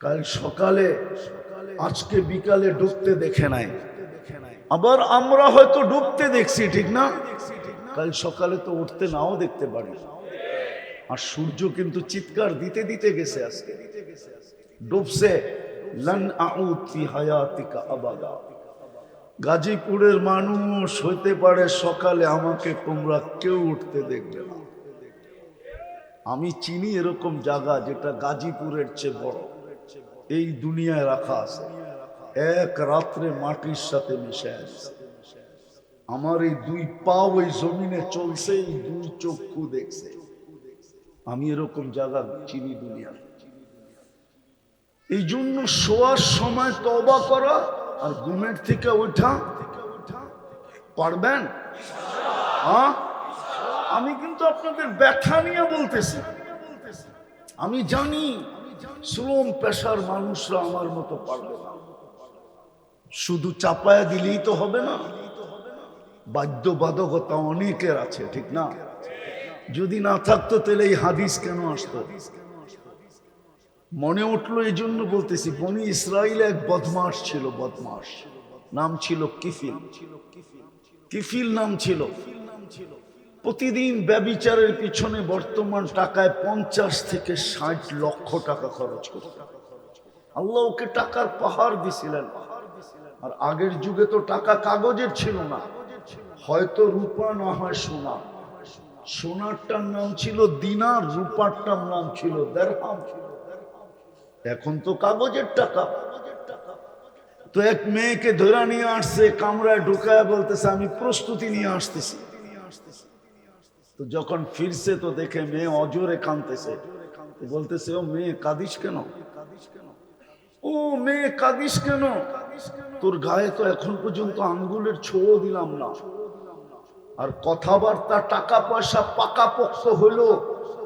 কাল সকালে, আজকে বিকালে ডুবতে দেখে নাই। আবার আমরা হয়তো ডুবতে দেখছি, ঠিক না? কাল সকালে তো উঠতে নাও দেখতে পারি। আর সূর্য কিন্তু চিৎকার দিতে দিতে গেছে আজকে। ডুবছে গাজীপুরের মানুষ হইতে পারে সকালে আমাকে তোমরা কেউ উঠতে দেখবে না। আমি চিনি এরকম জায়গা যেটা গাজীপুরের চেয়ে বড়। এই দুনিয়ায় রাখা আছে। এক রাত্রে মাটির সাথে মিশে আছে। আমার এই দুই পা ওই জমিনে চলছে এই দুই চক্ষু দেখছে। আমি এরকম জায়গা চিনি দুনিয়া এই জন্য শোয়ার সময় তবা করা আর ঘুমের থেকে ওঠা। পারবেন? হ্যাঁ আমি কিন্তু আপনাদের ব্যথা নিয়ে বলতেছি। আমি জানি শ্রম পেশার মানুষরা আমার মতো পারবে না। শুধু চাপায়া দিলেই তো হবে না। বাধ্যবাধকতা অনেকের আছে, ঠিক না? যদি না থাকতো তাহলে এই হাদিস কেন আসতো? মনে উঠল এই জন্য বলতেছি, বনি ইসরায়েল এক বদমাস ছিল বদমাস নাম ছিল কিফিল। কিফিল নাম ছিল। প্রতিদিন ব্যবিচারের পিছনে বর্তমান টাকায় পঞ্চাশ থেকে ষাট লক্ষ টাকা খরচ করত। আল্লাহ ওকে টাকার পাহাড় দিছিলেন। আর আগের যুগে তো টাকা কাগজের ছিল না। হয়তো রূপা না হয় সোনা। সোনারটার নাম ছিল দিনার, রূপারটার নাম ছিল দেড়হাম এখন তো কাগজের টাকা। তো এক মেয়েকে ধরে নিয়ে আসছে, কামরায় ঢুকায় বলতেছে, আমি প্রস্তুতি নিয়ে আসতেছি। তো যখন ফিরছে তো দেখে মেয়ে অজরে কাঁদতেছে। বলতেছে, ও মেয়ে, কাঁদিস কেন? ও মেয়ে, কাঁদিস কেন? তোর গায়ে তো এখন পর্যন্ত আঙ্গুলের ছোঁয়া দিলাম না। আর কথাবার্তা টাকা পয়সা পাকা পক্ষ হলো,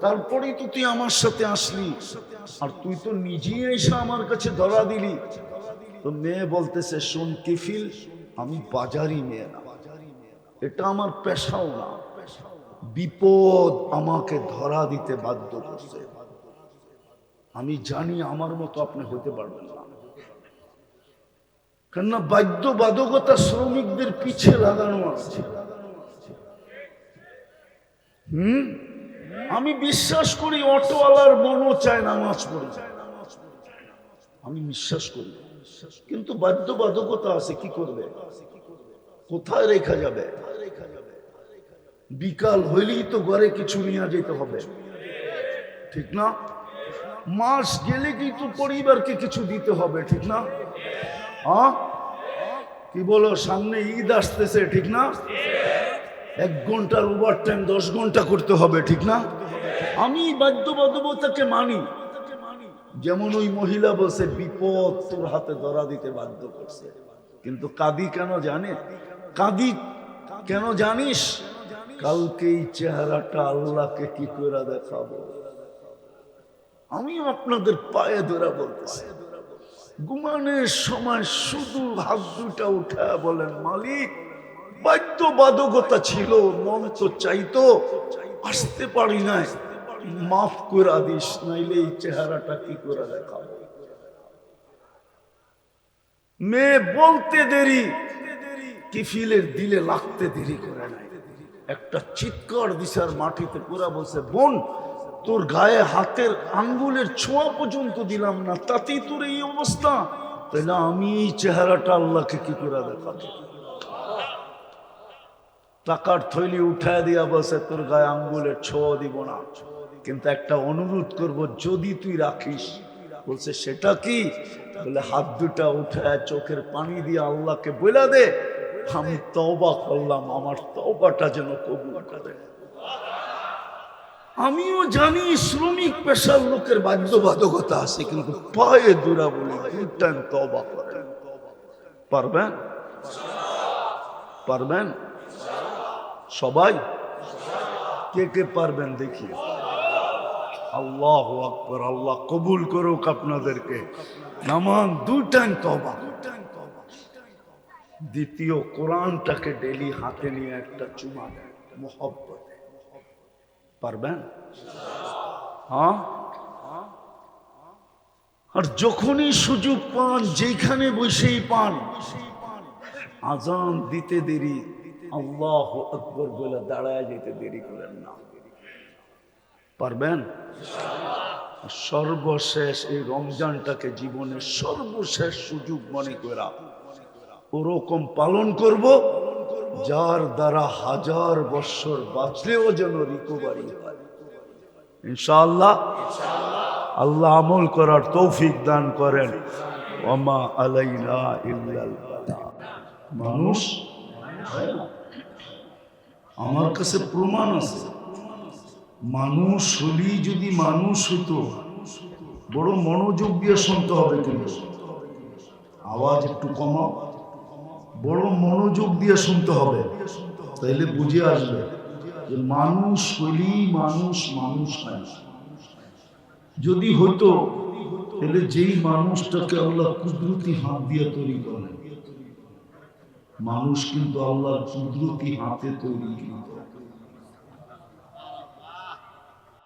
তারপরেই তো তুই আমার সাথে আসলি। আর তুই তো নিজেই এসে আমার কাছে ধরা দিলি। তো মেয়ে বলতেছে, শোন, কিফিল, আমি বাজারি মেয়ে না। এটা আমার পেশাও না। বিপদ আমাকে ধরা দিতে বাধ্য করছে। আমি জানি আমার মতো আপনি হতে পারবেন না। কেননা বাধ্যবাধকতা শ্রমিকদের পিছে লাগানো আছে। হুম? আমি বিশ্বাস করি অটোওয়ালার মনও চায় নামাজ পড়ি। আমি বিশ্বাস করি। কিন্তু বাধ্যবাধকতা আছে, কি করবে? কোথায় রেখা যাবে? বিকাল হইলেই তো ঘরে কিছু নিয়ে যেতে হবে। ঠিক না? মাস গেলে কিন্তু পরিবারকে কিছু দিতে হবে, ঠিক না? হ্যাঁ? কি বলো, সামনে ঈদ আসতেছে, ঠিক না? এক ঘণ্টার ওভার টাইম দশ ঘণ্টা করতে হবে, ঠিক না? আমি বাধ্যবাধকতাকে মানি। যেমন ওই মহিলা বলছে, বিপদ তোর হাতে ধরা দিতে বাধ্য করছে। কিন্তু কাদি কেন জানে? কাদি কেন জানিস? কালকে এই চেহারাটা আল্লাহকে কি করে দেখাবো? আমি আপনাদের পায়ে ধরা বলতেছি ঘুমানোর সময় শুধু হাত দুটা উঠা বলেন, মালিক, বাধ্যবাধকতা ছিল, মন তো চাইতো, আসতে পারি নাই। মাফ করে দিস, নাইলে এই চেহারাটা কি করে দেখাবো? মেয়ে বলতে দেরি, কিফিলের দিলে লাগতে দেরি করে নাই। একটা চিৎকার দিশার মাটিতে পুরা বসে বোন, তোর গায়ে হাতের আঙ্গুলের ছোঁয়া পর্যন্ত দিলাম না, তাতেই তোর এই অবস্থা। তাহলে আমি এই চেহারাটা আল্লাহকে কি করে দেখাবো? টাকার থৈলি উঠায় দিয়া বসে তোর গায়ে আঙ্গুলের ছোঁয়া দিব না। কিন্তু একটা অনুরোধ করব, যদি তুই রাখিস। বলছে, সেটা কি? বলে হাত দুটা উঠায় চোখের পানি দিয়ে আল্লাহকে বলে দে আমি তবা করলাম, আমার তবাটা যেন কবুল আমিও জানি শ্রমিক পেশার লোকের বাধ্যবাধকতা আছে, কিন্তু পায়ে দূরা বলি টাইম তবা করেন পারবেন? পারবেন? সবাই? কে কে পারবেন দেখি। আল্লাহ আকবর, আল্লাহ কবুল করুক আপনাদেরকে। নামান টাইম তবা দ্বিতীয় কোরআনটাকে ডেলি হাতে নিয়ে একটা চুমা দেয় মোহব্বতে পারবেন? হ্যাঁ? আর যখনই সুযোগ পান যেখানে বসেই পান, আজান দিতে দেরি, আল্লাহ আকবর বলে দাঁড়ায় যেতে দেরি করেন না। পারবেন? সর্বশেষ এই রমজানটাকে জীবনের সর্বশেষ সুযোগ মনে করা ওরকম পালন করব, যার দ্বারা হাজার বৎসর বাঁচলেও যেন রিকোভারি হয়। ইনশাআল্লাহ, আল্লাহ আমল করার তৌফিক দান করেন। ওমা আলাইনা ইল্লাল মানুষ, হয়। আমার কাছে প্রমাণ আছে। মানুষ হলেই যদি মানুষ হতো, বড় মনোযোগ দিয়ে শুনতে হবে কিন্তু। আওয়াজ একটু কমাও। বড় মনোযোগ দিয়ে শুনতে হবে। তাইলে বুঝে আসবে যে মানুষ হলেই মানুষ মানুষ হয় যদি হতো তাহলে যেই মানুষটাকে আল্লাহ কুদরতি হাত দিয়ে তৈরি করেন মানুষ কিন্তু আল্লাহ কুদরতি হাতে তৈরি কিন্তু।